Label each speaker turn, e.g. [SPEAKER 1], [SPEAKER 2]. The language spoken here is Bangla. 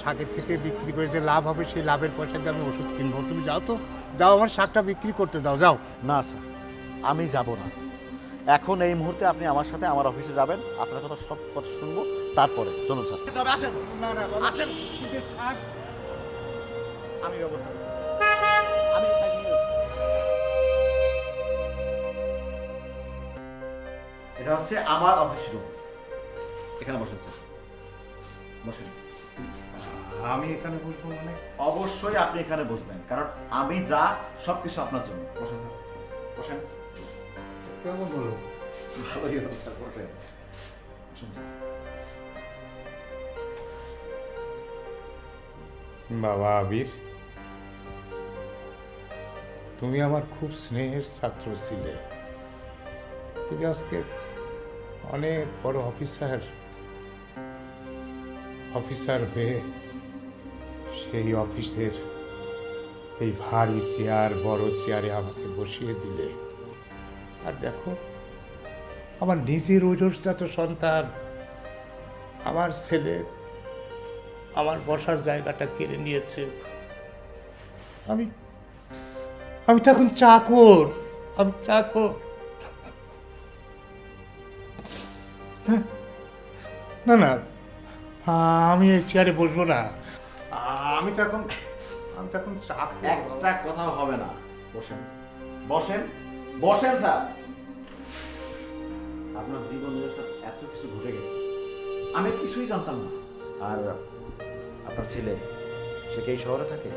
[SPEAKER 1] শাকের থেকে বিক্রি করে যে লাভ হবে সেই লাভের পয়সা দিয়ে আমি ওষুধ কিনবো। তুমি যাও তো যাও আমার শাকটা বিক্রি করতে দাও যাও।
[SPEAKER 2] না স্যার আমি যাব না। এখন এই মুহূর্তে আপনি আমার সাথে আমার অফিসে যাবেন আপনার কথা সব কথা শুনব তারপরে চলুন স্যার। আসেন।
[SPEAKER 1] না না
[SPEAKER 2] আসেন। আমি ব্যবস্থা। এটা হচ্ছে আমার অফিস রুম। এখানে বসেন স্যার। বসেন
[SPEAKER 1] আমি এখানে বসবো মানে?
[SPEAKER 2] অবশ্যই আপনি এখানে বসবেন কারণ আমি যা সবকিছু আপনার জন্য। বসেন স্যার বসেন।
[SPEAKER 1] কেমন হলো?
[SPEAKER 2] ভালোই হলো স্যার বসেন। বসেন
[SPEAKER 1] বাবা আবির তুমি আমার খুব স্নেহের ছাত্র ছিলে। তুমি আজকে অনেক বড় অফিসার অফিসার হয়ে সেই অফিসের এই ভারী চেয়ার বড় চেয়ারে আমাকে বসিয়ে দিলে। আর দেখো আমার নিজের ঐরজাত সন্তান। আমার ছেলে আমার বসার জায়গাটা কেড়ে নিয়েছে। আমি আমি তো এখন চাকর আমি চাকর। হ্যাঁ, না না আমি এই চেয়ারে বসবো না। আমি তো এখন আমি তো এখন চাপ
[SPEAKER 2] একটা কথা হবে না। বসেন। বসেন। বসেন স্যার। আপনার জীবনে স্যার এত কিছু ঘটে গেছে। আমি কিছুই জানতাম না। আর আপনার ছেলে সে কি এই শহরে থাকে?